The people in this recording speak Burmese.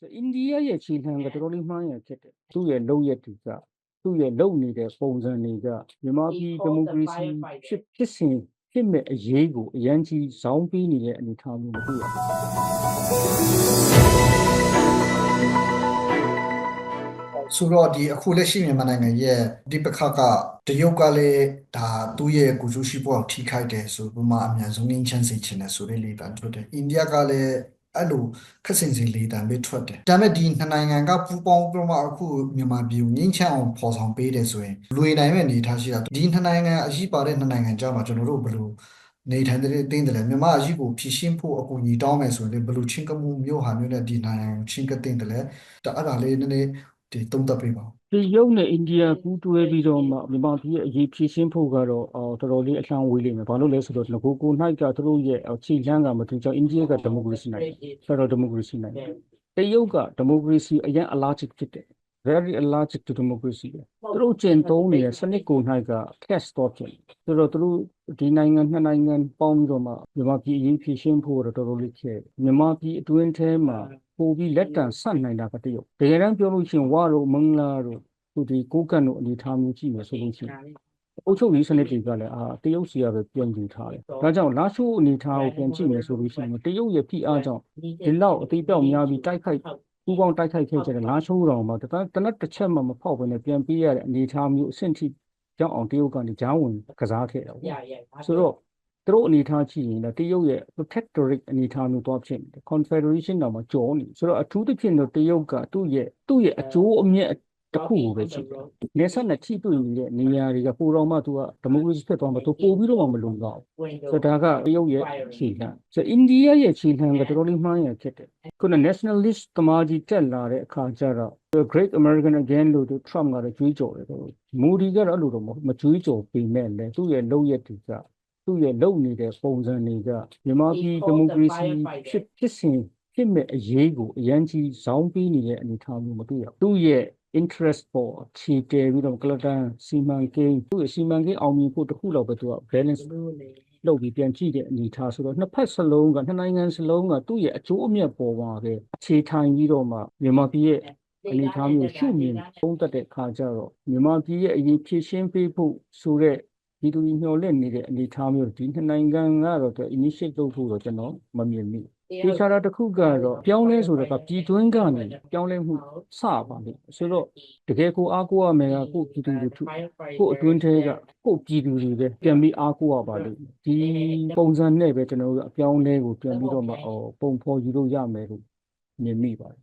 ဆိုအိန္ဒိယရဲ့ခြေလှမ်းကတော်တော်လေးမှားရန်ဖြစ်တယ်သူ့ရဲ့လုပ်ရက်တွေကသူ့ရဲ့လုပ်နေတဲ့ပုံစံတွေကမြန်မာပြည်ဒီမိုကရေစီဖြစ်ဖြစ်စဉ်ဖြစ်မဲ့အရေးကိုအရန်ကြီးဇောင်းပေးနေတဲ့အနေအထားမျိုးမတွေ့ရဘူးဆိုတော့ဒီအခုလက်ရှိမြန်မာနိုင်ငံရဲ့ဒီပခါကတရုတ်ကလည်းဒါသူ့ရဲ့ကိုကျိုးရှိဖို့ထိခိုက်တယ်ဆိုဘမအများဆုံးငင်းချမ်းစေချင်တယ်ဆိုတဲ့လေတံထွက်တယ်အိန္ဒိယကလည်း အဲ့လိုခက်စင်စင်လေတံပဲထွက်တယ်ဒါပေမဲ့ဒီနှစ်နိုင်ငံကပူးပေါင်းပြီးတော့မှအခုမြန်မာပြည်ကိုငင်းချမ်းအောင်ပေါ်ဆောင်ပေးတယ်ဆိုရင်လွေနိုင်မဲ့အနေအထားရှိတာဒီနှစ်နိုင်ငံအရှိပါတဲ့နှစ်နိုင်ငံကြားမှာကျွန်တော်တို့ဘယ်လိုနေထိုင်တဲ့တင်းတယ်လဲမြန်မာအရှိကိုဖြည့်ရှင်းဖို့အကူအညီတောင်းမယ်ဆိုရင်လည်းဘယ်လိုချင်းကမှုမျိုးဟာမျိုးနဲ့ဒီနိုင်ငံကိုချင်းကတင်းတယ်လဲဒါအဲ့ဒါလေးနည်းနည်း ဒီသုံးသပ်ပေးပါဦးတရုတ်နဲ့အိန္ဒိယပူးတွဲပြီးတော့မှမြန်မာပြည်ရဲ့အရေးဖြည့်ရှင်းဖို့ကတော့အော်တော်တော်လေးအလှမ်းဝေးလိမ့်မယ်ဘာလို့လဲဆိုတော့ငကိုကိုနိုင်ကသူတို့ရဲ့ခြေလှမ်းကမတူကြောင်အိန္ဒိယကဒီမိုကရေစီနိုင်ဖက်ဒရယ်ဒီမိုကရေစီနိုင်တရုတ်ကဒီမိုကရေစီအရင် allergic ဖြစ်တယ် very allergic to democracy ပဲသူတို့ကျင့်သုံးနေတဲ့စနစ်ကိုနိုင်က cash stop ဖြစ်ဆိုတော့သူတို့ဒီနိုင်ငံနှစ်နိုင်ငံပေါင်းပြီးတော့မှမြန်မာပြည်အရေးဖြည့်ရှင်းဖို့တော့တော်တော်လေးခဲမြန်မာပြည်အတွင်းထဲမှာ ပို့ပြီးလက်တံဆက်နိုင်တာကတရုတ်တကယ်တမ်းပြောလို့ရှိရင်ဝါတို့မင်္ဂလာတို့သူဒီကိုကန့်တို့အနေထားမျိုးကြည့်မယ်ဆိုလို့ရှိရင်အုပ်ချုပ်ရေးစနစ်တွေကလည်းအာတရုတ်စီကပဲပြန်ယူထားတယ်ဒါကြောင့်လာရှိုးအနေထားကိုပြန်ကြည့်မယ်ဆိုလို့ရှိရင်တရုတ်ရဲ့ဖိအားကြောင့်ဒီလောက်အသေးပြောက်များပြီးတိုက်ခိုက်ပူပေါင်းတိုက်ခိုက်ခဲ့ကြတဲ့လာရှိုးတော်မှာတနတနက်တစ်ချက်မှမဖောက်ဘဲနဲ့ပြန်ပေးရတဲ့အနေထားမျိုးအဆင့်ထိကြောင့်အောင်တရုတ်ကနေဂျားဝင်ကစားခဲ့တာပေါ့ဆိုတော့ သူတို့အနေထားကြည့်ရင်လည်းတရုတ်ရဲ့ protectorate အနေထားမျိုးသွားဖြစ်နေတယ် confederation တောင်မှကြောနေဆိုတော့အထူးသဖြင့်တော့တရုတ်ကသူ့ရဲ့သူ့ရဲ့အကျိုးအမြတ်တစ်ခုကိုပဲကြည့်တယ်နေဆက်နဲ့ထိတွေ့နေတဲ့နေရာတွေကပိုတော့မှသူကဒီမိုကရေစီဖြစ်သွားမှသူပို့ပြီးတော့မှမလုံတော့ဘူးဆိုတော့ဒါကတရုတ်ရဲ့ခြေလှမ်းဆိုတော့အိန္ဒိယရဲ့ခြေလှမ်းကတော်တော်လေးမှားရန်ဖြစ်တယ်ခုန nationalist တမာကြီးတက်လာတဲ့အခါကျတော့ The Great American Again လို့သူ Trump ကတော့ကြွေးကြော်တယ်တော့မူဒီကတော့အဲ့လိုတော့မဟုတ်မကြွေးကြော်ပေမဲ့လည်းသူ့ရဲ့လုပ်ရက်တွေက သူ့ရဲ့လုပ်နေတဲ့ပုံစံတွေကမြန်မာပြည်ဒီမိုကရေစီဖြစ်ဖြစ်စဉ်ဖြစ်မဲ့အရေးကိုအရန်ကြီးဇောင်းပေးနေတဲ့အနေအထားမျိုးမတွေ့ရဘူးသူ့ရဲ့ interest ပေါ်ခြေတည်ပြီးတော့ကလတန်စီမံကိန်းသူ့ရဲ့စီမံကိန်းအောင်မြင်ဖို့တစ်ခုလောက်ပဲသူက balance လုပ်ပြီးပြန်ကြည့်တဲ့အနေအထားဆိုတော့နှစ်ဖက်စလုံးကနှစ်နိုင်ငံစလုံးကသူ့ရဲ့အကျိုးအမြတ်ပေါ်မှာပဲအခြေထိုင်ပြီးတော့မှမြန်မာပြည်ရဲ့အနေအထားမျိုးရှုမြင်သုံးသပ်တဲ့အခါကျတော့မြန်မာပြည်ရဲ့အရေးဖြည့်ရှင်းပေးဖို့ဆိုတဲ့ ဒီလူကြီးမျှော်လင့်နေတဲ့အနေအထားမျိုးဒီနှစ်နိုင်ငံကတော့သူ initiate လုပ်ဖို့တော့ကျွန်တော်မမြင်မိဘူးဒီခြားတာတစ်ခုကတော့ပြောင်းလဲဆိုတော့ကပြည်တွင်းကနေပြောင်းလဲမှုစပါလိမ့်မယ်ဆိုတော့တကယ်ကိုအားကိုးရမယ်ကကိုယ့်ပြည်သူလူထုကိုယ့်အတွင်းထဲကကိုယ့်ပြည်သူတွေပဲပြန်ပြီးအားကိုးရပါလိမ့်မယ်ဒီပုံစံနဲ့ပဲကျွန်တော်တို့ကအပြောင်းလဲကိုပြန်ပြီးတော့မှဟောပုံဖော်ယူလို့ရမယ်လို့မြင်မိပါတယ်